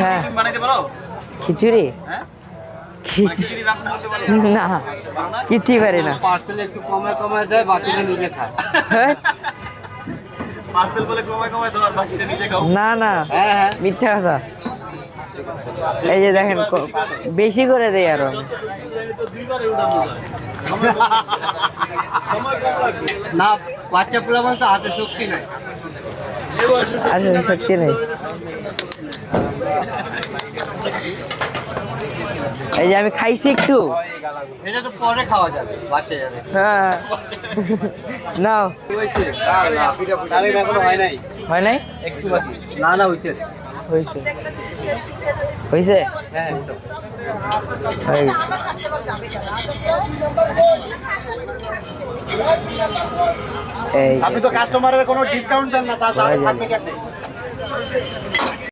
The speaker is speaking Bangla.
হ্যাঁ। খিচুড়ি? হ্যাঁ? পারো? না কিছুই পারি না। পার্সেল একটু কমে কমে যায় বাকিটা নিজে খায়। হ্যাঁ? পার্সেল বলে কমায় কমায় দাও বাকিটা নিজে খাও। না না। হ্যাঁ হ্যাঁ। মিথ্যা কথা। এই যে দেখেন বেশি করে দেয় আরও না বাচ্চা পোলা বলতে হাতে শক্তি নাই। আসলে সত্যি নেই। এই যে আমি খাইছি একটু। এটা তো পরে খাওয়া যাবে বাচ্চা যাবে। হ্যাঁ। নাও। আমি এখনও হয় নাই? হয় নাই? একটু বাকি। না না হইছে। হয়েছে হয়েছে হ্যাঁ হয়ে গেছে। আপনি তো কাস্টমারের কোনো ডিসকাউন্ট দেন না তা থাকবে কেন